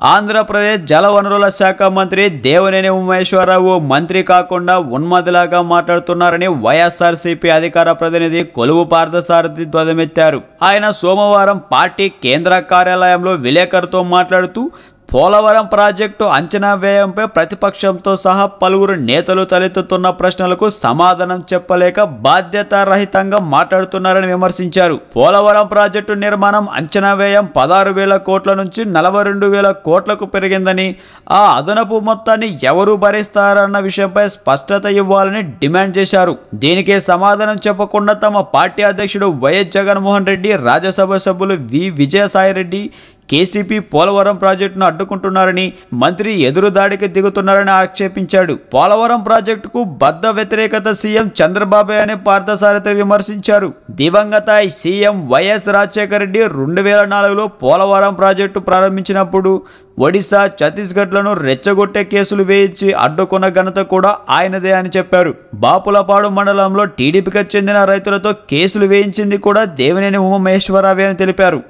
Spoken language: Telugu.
ఆంధ్రప్రదేశ్ జలవనరుల శాఖ మంత్రి దేవినేని ఉమేశ్వరరావు మంత్రి కాకుండా ఉన్మతిలాగా మాట్లాడుతున్నారని వైఎస్ఆర్సీపీ అధికార ప్రతినిధి కొలువు పార్థసారథి ధ్వజమెత్తారు. ఆయన సోమవారం పార్టీ కేంద్ర కార్యాలయంలో విలేకరుతో మాట్లాడుతూ పోలవరం ప్రాజెక్టు అంచనా వ్యయంపై ప్రతిపక్షంతో సహా పలువురు నేతలు తలెత్తుతున్న ప్రశ్నలకు సమాధానం చెప్పలేక బాధ్యతారహితంగా మాట్లాడుతున్నారని విమర్శించారు. పోలవరం ప్రాజెక్టు నిర్మాణం అంచనా వ్యయం పదహారు వేల కోట్ల నుంచి నలభై రెండు వేల కోట్లకు పెరిగిందని ఆ అదనపు మొత్తాన్ని ఎవరు భరిస్తారన్న విషయంపై స్పష్టత ఇవ్వాలని డిమాండ్ చేశారు. దీనికి సమాధానం చెప్పకుండా తమ పార్టీ అధ్యక్షుడు వైఎస్ జగన్మోహన్ రెడ్డి రాజ్యసభ సభ్యులు వి. విజయసాయిరెడ్డి కేసీపీ పోలవరం ప్రాజెక్టును అడ్డుకుంటున్నారని మంత్రి ఎదురుదాడికి దిగుతున్నారని ఆక్షేపించాడు. పోలవరం ప్రాజెక్టుకు బద్ద వ్యతిరేకత సీఎం చంద్రబాబు అనే పార్థసారథి విమర్శించారు. దివంగత సీఎం వైఎస్ రాజశేఖర రెడ్డి రెండు వేల నాలుగులో పోలవరం ప్రాజెక్టు ప్రారంభించినప్పుడు ఒడిశా ఛత్తీస్గఢ్లను రెచ్చగొట్టే కేసులు వేయించి అడ్డుకున్న ఘనత కూడా ఆయనదే అని చెప్పారు. బాపులపాడు మండలంలో టీడీపీకి చెందిన రైతులతో కేసులు వేయించింది కూడా దేవినేని ఉమమేశ్వరరావే అని తెలిపారు.